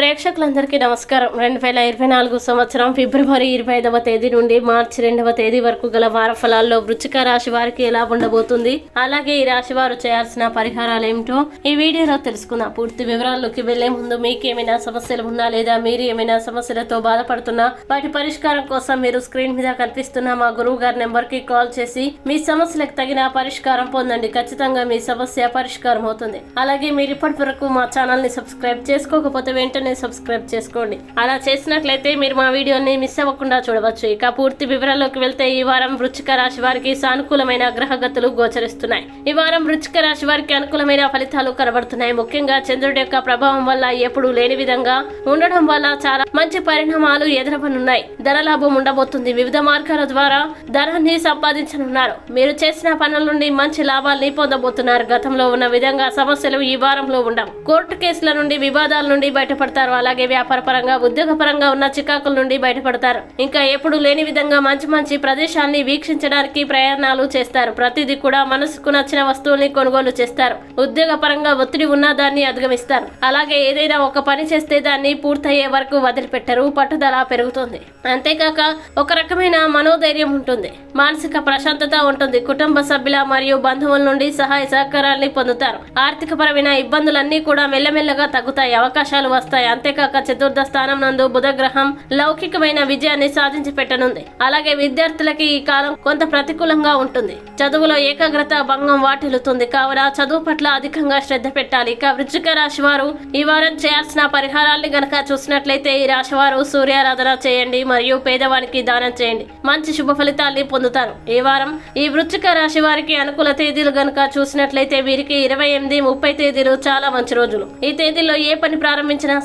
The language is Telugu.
ప్రేక్షకులందరికీ నమస్కారం. రెండు వేల ఇరవై నాలుగు సంవత్సరం ఫిబ్రవరి ఇరవై ఐదవ తేదీ నుండి మార్చి రెండవ తేదీ వరకు గల వార ఫలాల్లో వృచ్చిక రాశి వారికి ఎలా ఉండబోతుంది? అలాగే ఈ రాశి వారు చేయాల్సిన పరిహారాలు ఏమిటో ఈ వీడియోలో తెలుసుకుందాం. పూర్తి వివరాల్లోకి వెళ్ళే ముందు మీకు ఏమైనా సమస్యలు ఉన్నా లేదా మీరు ఏమైనా సమస్యలతో బాధపడుతున్నా వాటి పరిష్కారం కోసం మీరు స్క్రీన్ మీద కనిపిస్తున్న మా గురువు గారి నెంబర్కి కాల్ చేసి మీ సమస్యలకు తగిన పరిష్కారం పొందండి. ఖచ్చితంగా మీ సమస్య పరిష్కారం అవుతుంది. అలాగే మీరు ఇప్పటి వరకు మా ఛానల్ని సబ్స్క్రైబ్ చేసుకోకపోతే వెంటనే సబ్స్క్రైబ్ చేసుకోండి. అలా చేసినట్లయితే మీరు మా వీడియోని మిస్ అవ్వకుండా చూడవచ్చు. ఇక పూర్తి వివరాల్లోకి వెళ్తే ఈ వారం వృచ్చిక రాశి వారికి సానుకూలమైన గ్రహగతులు గోచరిస్తున్నాయి. ఈ వారం వృచ్చిక రాశి వారికి అనుకూలమైన ఫలితాలు కనబడుతున్నాయి. ముఖ్యంగా చంద్రుడి యొక్క ప్రభావం వల్ల ఎప్పుడూ లేని విధంగా ఉండడం వల్ల చాలా మంచి పరిణామాలు ఎదురవనున్నాయి. ధన లాభం ఉండబోతుంది. వివిధ మార్గాల ద్వారా ధనాన్ని సంపాదించనున్నారు. మీరు చేసిన పనుల నుండి మంచి లాభాల్ని పొందబోతున్నారు. గతంలో ఉన్న విధంగా సమస్యలు ఈ వారంలో ఉండవు. కోర్టు కేసుల నుండి వివాదాల నుండి బయటపడతారు. అలాగే వ్యాపార పరంగా ఉద్యోగ పరంగా ఉన్న చికాకుల నుండి బయటపడతారు. ఇంకా ఎప్పుడు లేని విధంగా మంచి మంచి ప్రదేశాన్ని వీక్షించడానికి ప్రయాణాలు చేస్తారు. ప్రతిదీ కూడా మనసుకు నచ్చిన వస్తువుల్ని కొనుగోలు చేస్తారు. ఉద్యోగ పరంగా ఒత్తిడి ఉన్న దాన్ని అధిగమిస్తారు. అలాగే ఏదైనా ఒక పని చేస్తే దాన్ని పూర్తయ్యే వరకు వదిలిపెట్టరు. పట్టుదల పెరుగుతుంది. అంతేకాక ఒక రకమైన మనోధైర్యం ఉంటుంది. మానసిక ప్రశాంతత ఉంటుంది. కుటుంబ సభ్యుల మరియు బంధువుల నుండి సహాయ సహకారాన్ని పొందుతారు. ఆర్థిక పరమైన ఇబ్బందులన్నీ కూడా మెల్లమెల్లగా తగ్గుతాయి. అవకాశాలు వస్తాయి. అంతేకాక చతుర్థ స్థానం నందు బుధ గ్రహం లౌకికమైన విజయాన్ని సాధించి పెట్టనుంది అలాగే విద్యార్థులకి ఈ కాలం కొంత ప్రతికూలంగా ఉంటుంది. చదువులో ఏకాగ్రత భంగం వాటిల్లుతుంది. కావున చదువు పట్ల అధికంగా శ్రద్ధ పెట్టాలి. ఇక వృచ్చిక రాశి వారు ఈ వారం చేయాల్సిన పరిహారాల్ని గనక చూసినట్లయితే ఈ రాశి వారు సూర్యారాధన చేయండి మరియు పేదవానికి దానం చేయండి. మంచి శుభ ఫలితాల్ని పొందుతారు. ఈ వారం ఈ వృచ్చిక రాశి వారికి అనుకూల తేదీలు గనక చూసినట్లయితే వీరికి ఇరవై ఎనిమిది ముప్పై తేదీలు చాలా మంచి రోజులు. ఈ తేదీలో ఏ పని ప్రారంభించినా